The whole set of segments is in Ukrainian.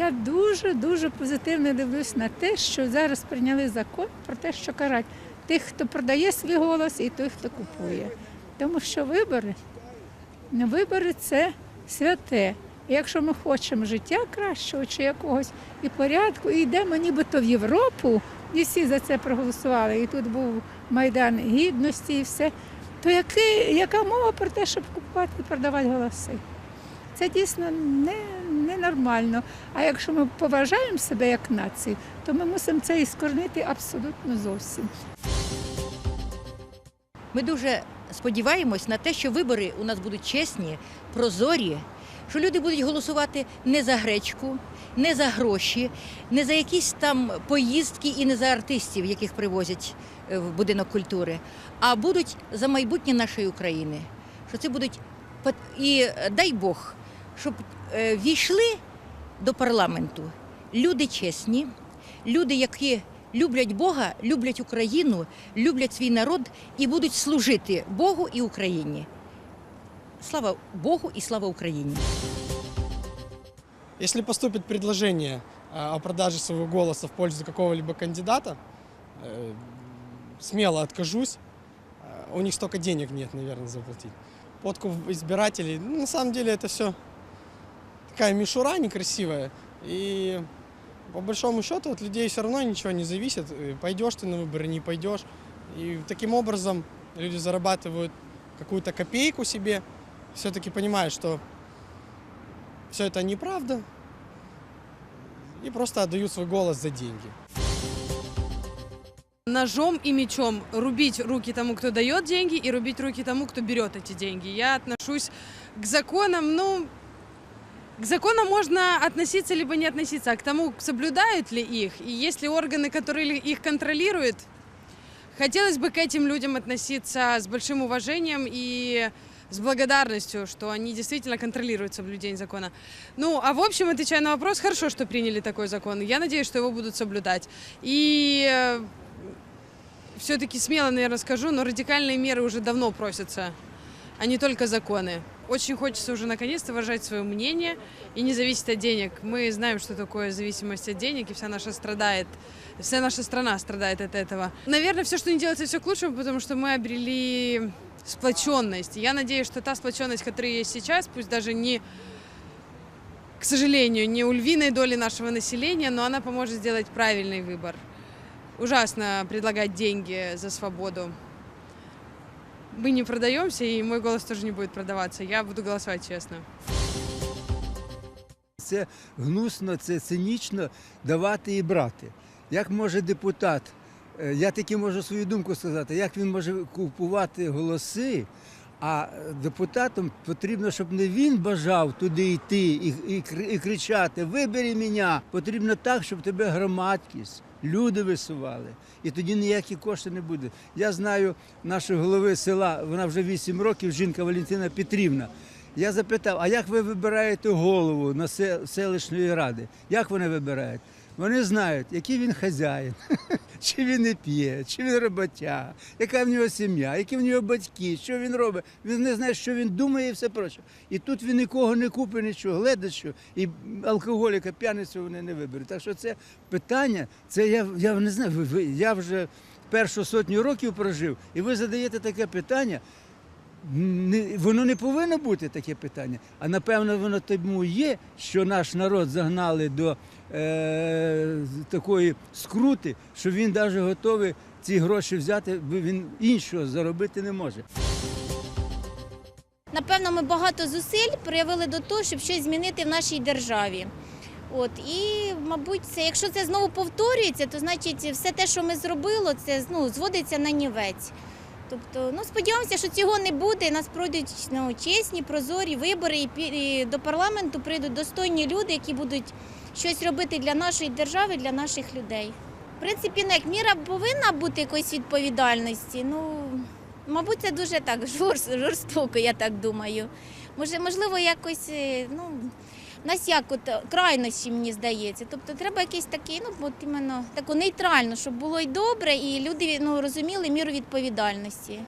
Я дуже дуже позитивно дивлюсь на те, що зараз прийняли закон про те, що карать тих, хто продає свій голос, і той, хто купує. Тому що вибори, вибори це святе. Якщо ми хочемо життя кращого чи якогось і порядку, і йдемо нібито в Європу, і всі за це проголосували, і тут був Майдан гідності і все, то який, яка мова про те, щоб купувати і продавати голоси? Це дійсно не, ненормально. А якщо ми поважаємо себе як націю, то ми мусимо це іскорнити абсолютно зовсім. Ми дуже сподіваємось на те, що вибори у нас будуть чесні, прозорі, що люди будуть голосувати не за гречку, не за гроші, не за якісь там поїздки і не за артистів, яких привозять е, в будинок культури, а будуть за майбутнє нашої України. Що це будуть і е, дай Бог, щоб е, війшли до парламенту люди чесні, люди, які люблять Бога, люблять Україну, люблять свій народ і будуть служити Богу і Україні. Слава Богу і слава Україні! Если поступит предложение о продаже своего голоса в пользу какого-либо кандидата, э, смело откажусь. У них столько денег нет, наверное, заплатить. Подкуп избирателей, ну, на самом деле это все такая мишура некрасивая. И по большому счету от людей все равно ничего не зависит. Пойдешь ты на выборы, не пойдешь. И таким образом люди зарабатывают какую-то копейку себе, все-таки понимают, что все это неправда, и просто отдают свой голос за деньги. ножом и мечом рубить руки тому, кто дает деньги, и рубить руки тому, кто берет эти деньги. Я отношусь к законам, ну, к законам можно относиться либо не относиться, а к тому, соблюдают ли их, и есть ли органы, которые их контролируют. Хотелось бы к этим людям относиться с большим уважением и с благодарностью, что они действительно контролируют соблюдение закона. Ну, а в общем, отвечая на вопрос, хорошо, что приняли такой закон. Я надеюсь, что его будут соблюдать. И все-таки смело, наверное, скажу, но радикальные меры уже давно просятся, а не только законы. Очень хочется уже наконец-то выражать свое мнение и не зависеть от денег. Мы знаем, что такое зависимость от денег, и вся наша страдает, вся наша страна страдает от этого. Наверное, все, что не делается, все к лучшему, потому что мы обрели сплоченность. Я надеюсь, что та сплоченность, которая есть сейчас, пусть даже не к сожалению, не у львиной доли нашего населения, но она поможет сделать правильный выбор. Ужасно предлагать деньги за свободу. Мы не продаемся, и мой голос тоже не будет продаваться. Я буду голосовать честно. Це гнусно, це цинічно давати і брати. Як може депутат, е, я таки можу свою думку сказати, як він може купувати голоси, а депутатам потрібно, щоб не він бажав туди йти і, і, і кричати Вибери мене! Потрібно так, щоб тебе громадськість, люди висували. І тоді ніякі кошти не буде. Я знаю нашого голови села, вона вже 8 років, жінка Валентина Петрівна. Я запитав, а як ви вибираєте голову на селищної ради? Як вони вибирають? Вони знають, який він хазяїн, чи він не п'є, чи він роботяга, яка в нього сім'я, які в нього батьки, що він робить. Він не знає, що він думає і все проще. І тут він нікого не купить, нічого, глядачу, і алкоголіка, п'яницю вони не виберуть. Так що це питання, це я, я не знаю, я вже першу сотню років прожив, і ви задаєте таке питання. Не, воно не повинно бути таке питання. А напевно, воно тому є, що наш народ загнали до е, такої скрути, що він навіть готовий ці гроші взяти, бо він іншого заробити не може. Напевно, ми багато зусиль проявили до того, щоб щось змінити в нашій державі. От і, мабуть, це, якщо це знову повторюється, то значить все те, що ми зробили, це ну, зводиться на нівець. Тобто, ну сподіваємося, що цього не буде. Нас пройдуть ну, чесні, прозорі вибори, і до парламенту прийдуть достойні люди, які будуть щось робити для нашої держави, для наших людей. В принципі, ну, як міра повинна бути якоїсь відповідальності. Ну, Мабуть, це дуже так жорстоко, я так думаю. Може, можливо, якось, е, ну, в нас як от крайнощі, мені здається. Тобто треба якийсь такий, ну, от іменно таку нейтральну, щоб було й добре, і люди ну, розуміли міру відповідальності.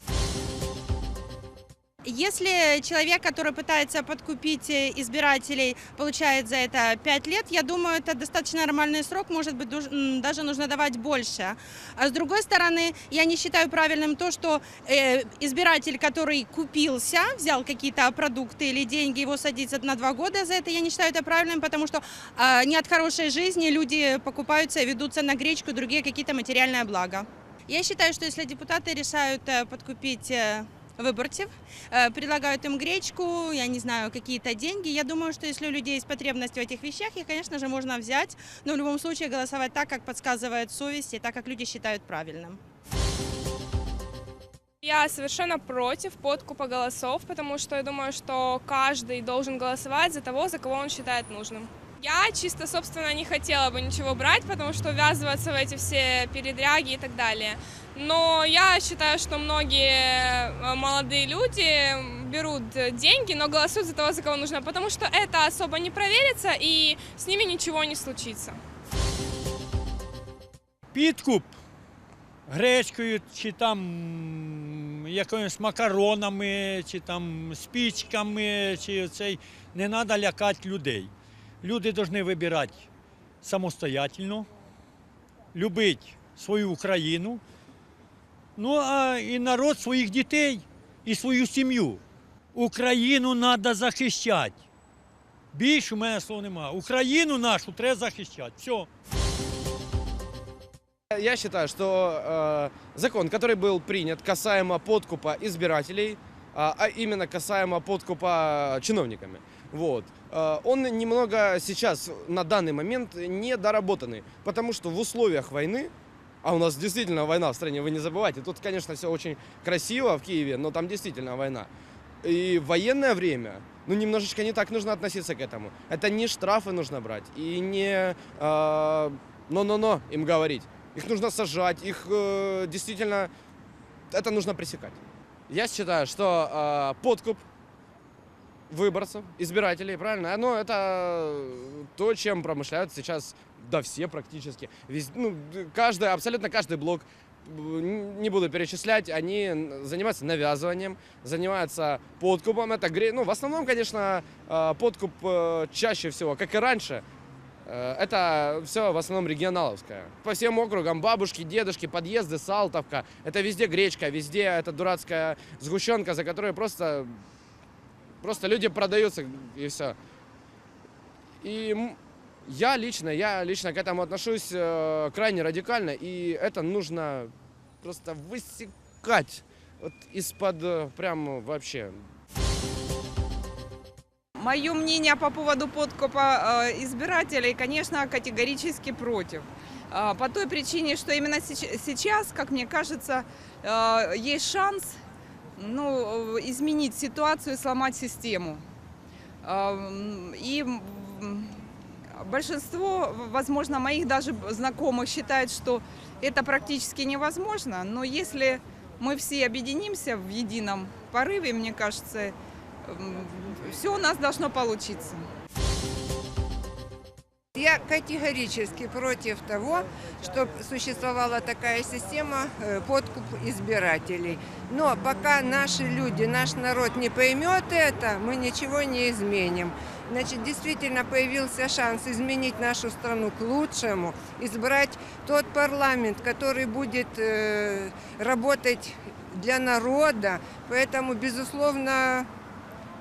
Если человек, который пытается подкупить э, избирателей, получает за это 5 лет, я думаю, это достаточно нормальный срок, может быть, дуж- м, даже нужно давать больше. А с другой стороны, я не считаю правильным то, что э, избиратель, который купился, взял какие-то продукты или деньги, его садится на 2 года за это, я не считаю это правильным, потому что э, не от хорошей жизни люди покупаются и ведутся на гречку, другие какие-то материальные блага. Я считаю, что если депутаты решают э, подкупить э, выборцев, э, предлагают им гречку, я не знаю, какие-то деньги. Я думаю, что если у людей есть потребность в этих вещах, их, конечно же, можно взять, но в любом случае голосовать так, как подсказывает совесть и так, как люди считают правильным. Я совершенно против подкупа голосов, потому что я думаю, что каждый должен голосовать за того, за кого он считает нужным. Я чисто, собственно, не хотела бы ничего брать, потому что ввязываться в эти все передряги и так далее. Но я считаю, что многие э, молодые люди берут деньги, но голосуют за того, за кого нужно, потому что это особо не проверится и с ними ничего не случится. підкуп гречкою, чи там м, якимись макаронами, чи там спічками, чи цей. Не треба лякати людей. Люди повинні вибирати самостоятельно, любити свою Україну, ну а і народ своїх дітей і свою сім'ю. Україну треба захищати. Більше у мене слова немає. Україну нашу треба захищати. Все. Я считаю, что э, закон, который был принят касаемо подкупа избирателей, а, а именно касаемо подкупа чиновниками, вот, э, он немного сейчас, на данный момент, недоработанный, потому что в условиях войны, а у нас действительно война в стране, вы не забывайте, тут, конечно, все очень красиво в Киеве, но там действительно война. И в военное время, ну, немножечко не так нужно относиться к этому. Это не штрафы нужно брать и не э, но-но-но им говорить. Их нужно сажать, их э, действительно это нужно пресекать. Я считаю, что э, подкуп выборцев, избирателей, правильно, оно это то, чем промышляют сейчас, да все практически. Вез, ну, каждый, абсолютно каждый блок, м, не буду перечислять, они занимаются навязыванием, занимаются подкупом. Это, ну, в основном, конечно, э, подкуп э, чаще всего, как и раньше, Э, Это все в основном регионаловское. По всем округам бабушки, дедушки, подъезды, Салтовка. Это везде гречка, везде эта дурацкая сгущенка, за которую просто, просто люди продаются и все. И я лично, я лично к этому отношусь э, крайне радикально, и это нужно просто высекать вот из-под э, прям вообще Мое мнение по поводу подкупа э, избирателей, конечно, категорически против. Э, По той причине, что именно сейчас, как мне кажется, э, есть шанс ну, э, изменить ситуацию и сломать систему. Э, м, И м, большинство, возможно, моих даже знакомых считает, что это практически невозможно. Но если мы все объединимся в едином порыве, мне кажется, все у нас должно получиться. Я категорически против того, чтобы существовала такая система э, подкуп избирателей. Но пока наши люди, наш народ не поймет это, мы ничего не изменим. Значит, действительно появился шанс изменить нашу страну к лучшему, избрать тот парламент, который будет э, работать для народа. Поэтому, безусловно,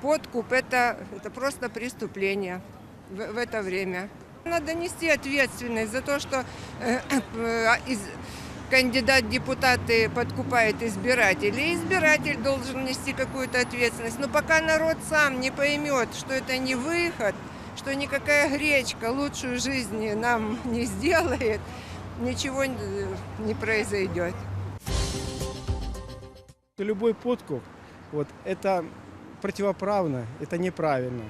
подкуп это, это просто преступление в, в это время. Надо нести ответственность за то, что э, кандидат депутаты подкупает избирателей. Избиратель должен нести какую-то ответственность. Но пока народ сам не поймет, что это не выход, что никакая гречка лучшую жизнь нам не сделает, ничего не произойдет. Любой подкуп, вот, это противоправно, это неправильно.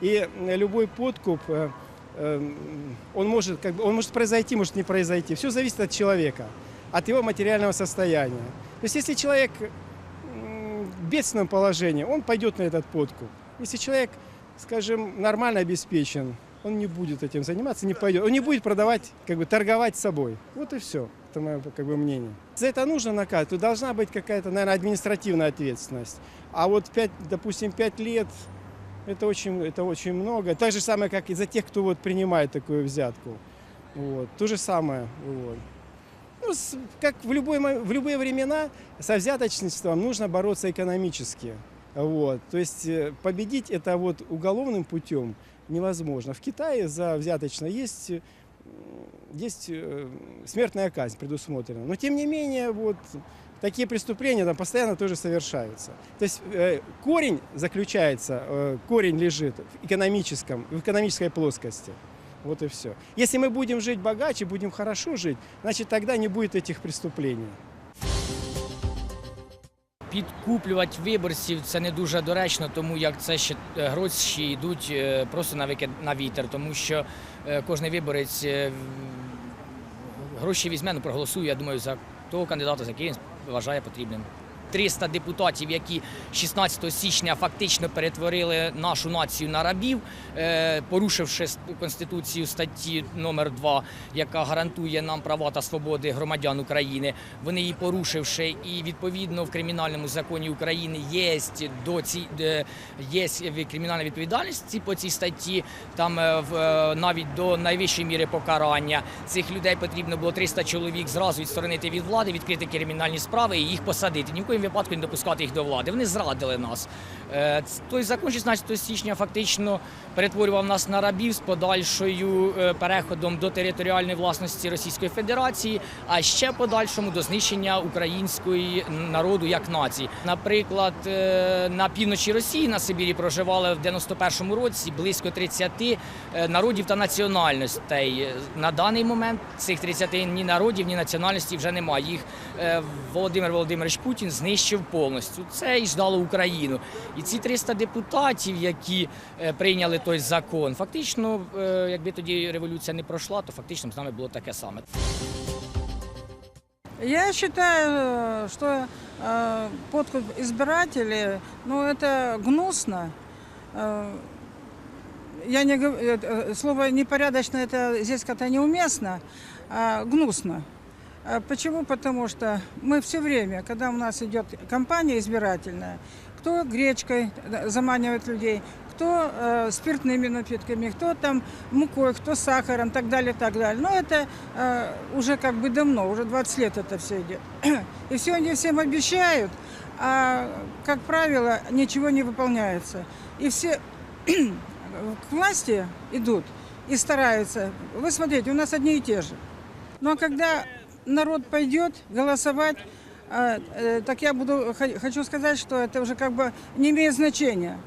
И любой подкуп, э, он может, как бы, он может произойти, может не произойти. Все зависит от человека, от его материального состояния. То есть, если человек в бедственном положении, он пойдет на этот подкуп. Если человек, скажем, нормально обеспечен, он не будет этим заниматься, не пойдет. Он не будет продавать, как бы торговать собой. Вот и все. Это мое как бы, мнение. За это нужно наказывать. Тут должна быть какая-то, наверное, административная ответственность. А вот, 5, допустим, 5 лет это очень, это очень много. Так же самое, как и за тех, кто вот принимает такую взятку. Вот. То же самое. Вот. Ну, с- как в, любой, в любые времена со взяточничеством нужно бороться экономически. Вот. То есть э, победить это вот уголовным путем невозможно. В Китае за взяточно есть, э, есть э, смертная казнь предусмотрена. Но тем не менее, вот такие преступления там постоянно тоже совершаются. То есть э, корень заключается, э, корень лежит в экономическом, в экономической плоскости. Вот и все. Если мы будем жить богаче, будем хорошо жить, значит тогда не будет этих преступлений. Підкуплювати виборців це не дуже доречно, тому як це ще е, гроші йдуть е, просто на викид на вітер, тому що е, кожен виборець е, в- гроші візьме, ну проголосує, я думаю, за того кандидата, за який він вважає потрібним. 300 депутатів, які 16 січня фактично перетворили нашу націю на рабів, е, порушивши конституцію статті номер 2, яка гарантує нам права та свободи громадян України. Вони її порушивши, і відповідно в кримінальному законі України є до ці є кримінальна відповідальність по цій статті. Там е, е, навіть до найвищої міри покарання цих людей потрібно було 300 чоловік зразу відсторонити від влади, відкрити кримінальні справи і їх посадити. Ні в випадку не допускати їх до влади. Вони зрадили нас. Е, Той закон 16 січня фактично перетворював нас на рабів з подальшою е, переходом до територіальної власності Російської Федерації, а ще подальшому до знищення української народу як нації. Наприклад, е, на півночі Росії на Сибірі проживали в 91-му році близько 30 е, народів та національностей. На даний момент цих 30 ні народів, ні національностей вже немає. Їх Володимир Володимирович Путін знищив повністю. Це і ждало Україну. І ці 300 депутатів, які е, прийняли той закон, фактично, е, якби тоді революція не пройшла, то фактично з нами було таке саме. Я считаю, э, что э, подкуп избирателей, ну это гнусно. Э, Я не гов- э, э, слово непорядочно это здесь как-то неуместно, а гнусно. А Почему? Потому что мы все время, когда у нас идет кампания избирательная, кто гречкой э, заманивает людей, кто э, спиртными напитками, кто там мукой, кто сахаром, так далее, так далее. Но это э, уже как бы давно, уже 20 лет это все идет. И все они всем обещают, а, как правило, ничего не выполняется. И все к власти идут и стараются. Вы смотрите, у нас одни и те же. Но когда народ пойдет голосовать, а, э, так я буду хо- хочу сказать, что это уже как бы не имеет значения.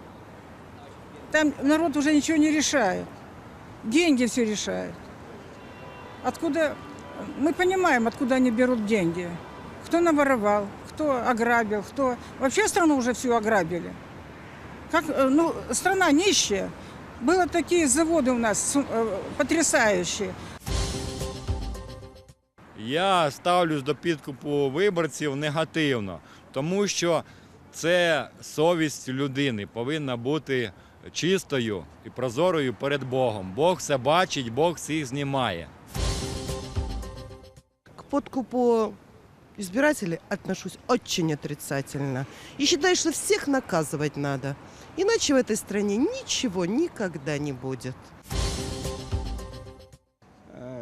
Там народ уже ничего не решает. Деньги все решают. Откуда мы понимаем, откуда они берут деньги. Кто наворовал, кто ограбил, кто вообще страну уже всю ограбили. Как, э, ну, страна нищая. Было такие заводы у нас э, потрясающие. Я ставлюсь до підкупу виборців негативно, тому що це совість людини повинна бути чистою і прозорою перед Богом. Бог все бачить, Бог всіх знімає. К подкупу избирателей отношусь очень отрицательно. И считаю, что всех наказывать надо. Иначе в этой стране ничего никогда не будет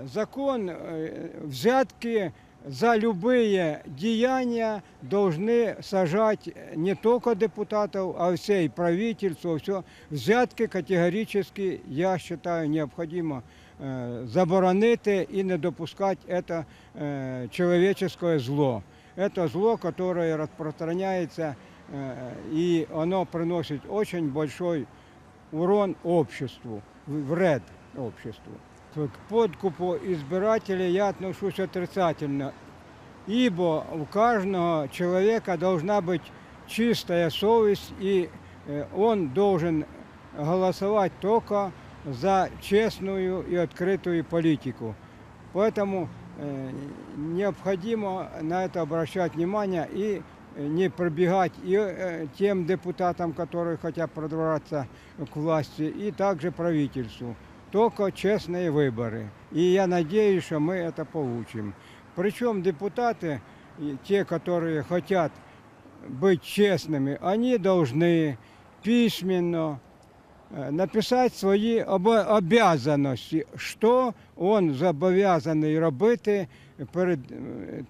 Э, закон э, взятки за любые деяния должны сажать не только депутатов, а все и правительство, все. Взятки категорически, я считаю, необходимо э, заборонити и не допускать это э, человеческое зло. Это зло, которое распространяется, э, и оно приносит очень большой урон обществу, в- вред обществу. К подкупу избирателей я отношусь отрицательно, ибо у каждого человека должна быть чистая совесть, и э, он должен голосовать только за честную и открытую политику. Поэтому э, необходимо на это обращать внимание и э, не пробегать и э, тем депутатам, которые хотят продвигаться к власти, и также правительству. только честные выборы. И я надеюсь, что мы это получим. Причем депутаты, и те, которые хотят быть честными, они должны письменно э, написати свої обо- обязаності, що він зобов'язаний робити перед е,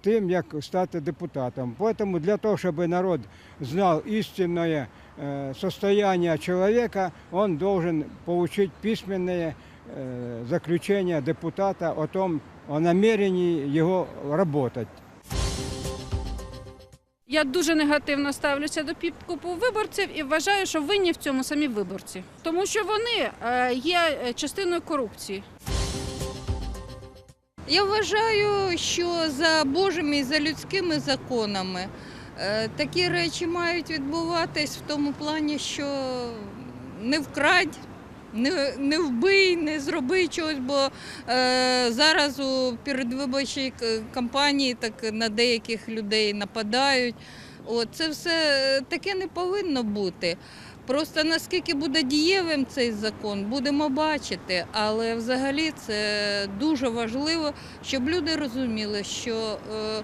тим, як стати депутатом. Тому для того, щоб народ знав істинне е, состояние человека, он должен получить письменное э, заключение депутата о том, о намерении его работать. Я дуже негативно ставлюся до підкупу виборців і вважаю, що винні в цьому самі виборці, тому що вони е, є е, частиною корупції. Я вважаю, що за Божими і за людськими законами е, такі речі мають відбуватись в тому плані, що не вкрадь, не, не вбий, не зроби чогось, бо е, зараз у передвиборчій кампанії так на деяких людей нападають. От, це все е, таке не повинно бути. Просто наскільки буде дієвим цей закон, будемо бачити. Але взагалі це дуже важливо, щоб люди розуміли, що е,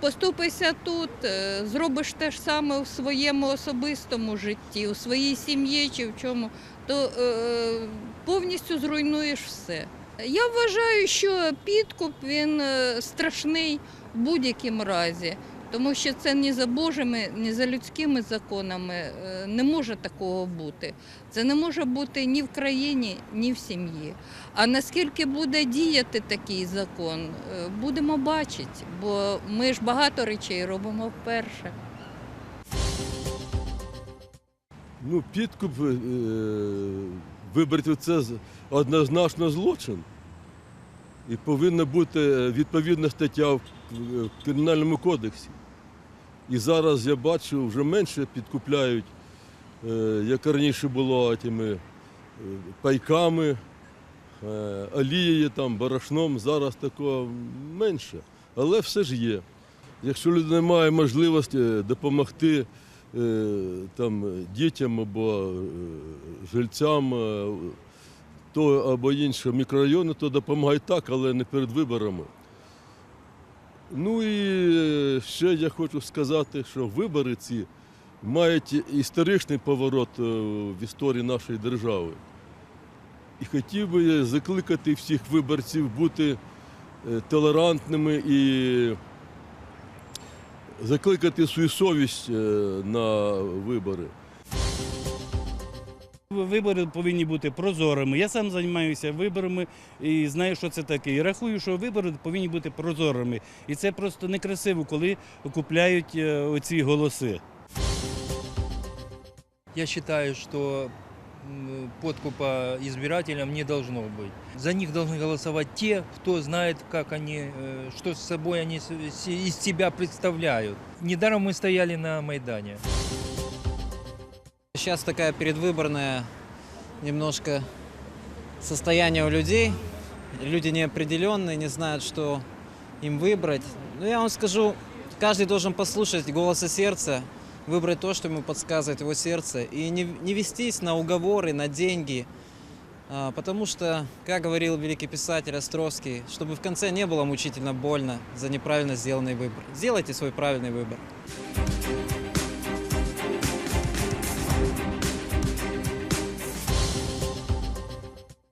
поступися тут, е, зробиш те ж саме у своєму особистому житті, у своїй сім'ї чи в чому, то е, повністю зруйнуєш все. Я вважаю, що підкуп він е, страшний в будь-якому разі. Тому що це ні за Божими, ні за людськими законами е, не може такого бути. Це не може бути ні в країні, ні в сім'ї. А наскільки буде діяти такий закон, будемо бачити, бо ми ж багато речей робимо вперше. Ну, підкуп е, виборців це однозначно злочин. І повинна бути відповідна стаття в в Кримінальному кодексі. І зараз я бачу, вже менше підкупляють, е, як раніше було тими е, пайками, е, олією, там, борошном. Зараз такого менше. Але все ж є. Якщо людина має можливість е, допомогти е, там, дітям або е, жильцям е, того або іншого мікрорайону, то допомагай так, але не перед виборами. Ну і е, ще я хочу сказати, що вибори ці мають історичний поворот е, в історії нашої держави. І хотів би закликати всіх виборців бути е, толерантними і закликати свою совість е, на вибори. Вибори повинні бути прозорими. Я сам займаюся виборами і знаю, що це таке. І рахую, що вибори повинні бути прозорими. І це просто некрасиво, коли купляють е, оці голоси. Я считаю, что м, подкупа избирателям не должно быть. За них должны голосовать те, кто знает, как они, э, что с собой они из себя представляют. Недаром мы стояли на Майдане. Сейчас такая предвыборная немножко состояние у людей. Люди неопределенные, не знают, что им выбрать. Но я вам скажу, каждый должен послушать голоса сердца, выбрать то, что ему подсказывает его сердце, и не, не вестись на уговоры, на деньги. А, Потому что, как говорил великий писатель Островский, чтобы в конце не было мучительно больно за неправильно сделанный выбор. Сделайте свой правильный выбор.